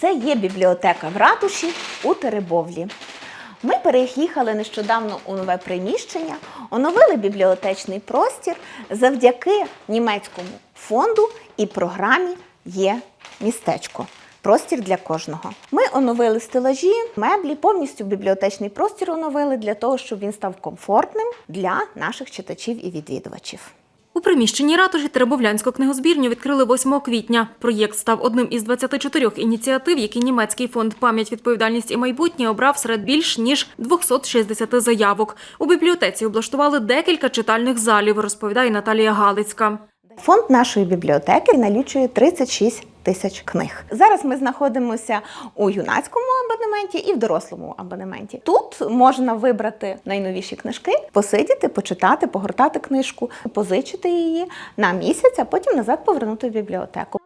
Це є бібліотека в ратуші у Теребовлі. Ми переїхали нещодавно у нове приміщення, оновили бібліотечний простір завдяки німецькому фонду і програмі є містечко. Простір для кожного. Ми оновили стелажі, меблі, повністю бібліотечний простір оновили для того, щоб він став комфортним для наших читачів і відвідувачів. У приміщенні ратуші Теребовлянську книгозбірню відкрили 8 квітня. Проєкт став одним із 24 ініціатив, які німецький фонд пам'ять, відповідальність і майбутнє обрав серед більш ніж 260 заявок. У бібліотеці облаштували декілька читальних залів, розповідає Наталія Галицька. Фонд нашої бібліотеки налічує 36 тисяч книг. Зараз ми знаходимося у юнацькому абонементі і в дорослому абонементі. Тут можна вибрати найновіші книжки, посидіти, почитати, погортати книжку, позичити її на місяць, а потім назад повернути в бібліотеку.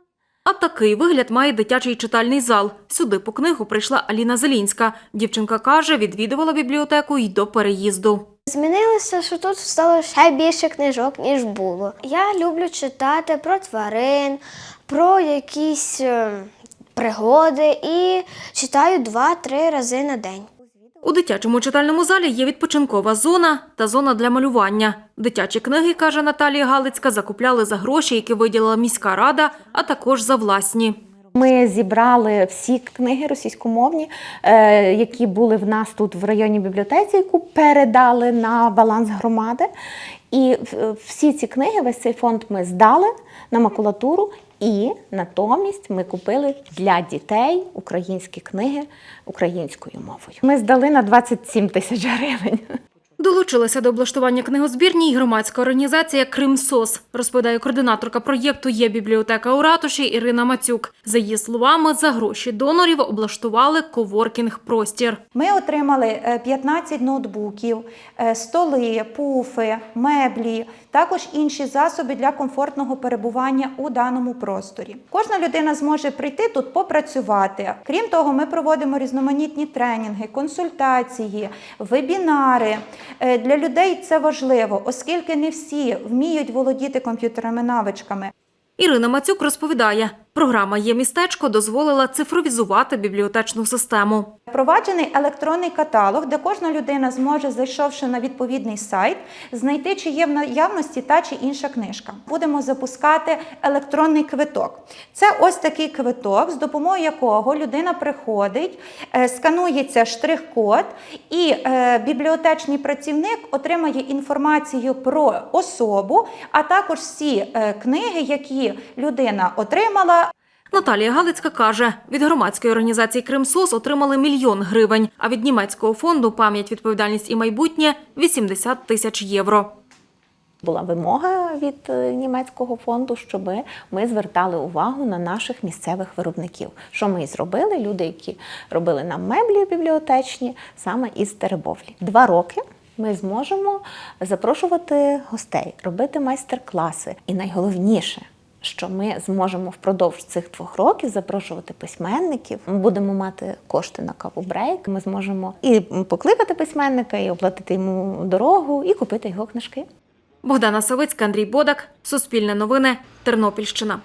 А такий вигляд має дитячий читальний зал. Сюди по книгу прийшла Аліна Зелінська. Дівчинка каже, відвідувала бібліотеку й до переїзду. Змінилося, що тут стало ще більше книжок, ніж було. Я люблю читати про тварин, про якісь е, пригоди і читаю два-три рази на день. У дитячому читальному залі є відпочинкова зона та зона для малювання. Дитячі книги, каже Наталія Галицька, закупляли за гроші, які виділила міська рада, а також за власні. Ми зібрали всі книги російськомовні, е, які були в нас тут в районній бібліотеці, яку передали на баланс громади. І всі ці книги, весь цей фонд ми здали на макулатуру. І натомість ми купили для дітей українські книги українською мовою. Ми здали на 27 тисяч гривень. Долучилася до облаштування книгозбірні й громадська організація Кримсос, розповідає координаторка проєкту Є бібліотека у ратуші Ірина Мацюк. За її словами, за гроші донорів облаштували коворкінг-простір. Ми отримали е, 15 ноутбуків, е, столи, пуфи, меблі, також інші засоби для комфортного перебування у даному просторі. Кожна людина зможе прийти тут попрацювати. Крім того, ми проводимо різноманітні тренінги, консультації, вебінари. Е, Для людей це важливо, оскільки не всі вміють володіти комп'ютерними навичками. Ірина Мацюк розповідає, програма Є містечко дозволила цифровізувати бібліотечну систему. Впроваджений електронний каталог, де кожна людина зможе, зайшовши на відповідний сайт, знайти, чи є в наявності та чи інша книжка. Будемо запускати електронний квиток. Це ось такий квиток, з допомогою якого людина приходить, е, сканується штрих-код, і е, бібліотечний працівник отримає інформацію про особу, а також всі е, книги, які людина отримала, Наталія Галицька каже, від громадської організації Кримсос отримали мільйон гривень, а від німецького фонду пам'ять, відповідальність і майбутнє 80 тисяч євро. Була вимога від е, німецького фонду, щоб ми звертали увагу на наших місцевих виробників. Що ми і зробили? Люди, які робили нам меблі бібліотечні, саме із Теребовлі. Два роки. Ми зможемо запрошувати гостей, робити майстер-класи. І найголовніше, що ми зможемо впродовж цих двох років запрошувати письменників. Ми будемо мати кошти на каву-брейк. Ми зможемо і покликати письменника, і оплатити йому дорогу, і купити його книжки. Богдана Савицька, Андрій Бодак, Суспільне новини, Тернопільщина.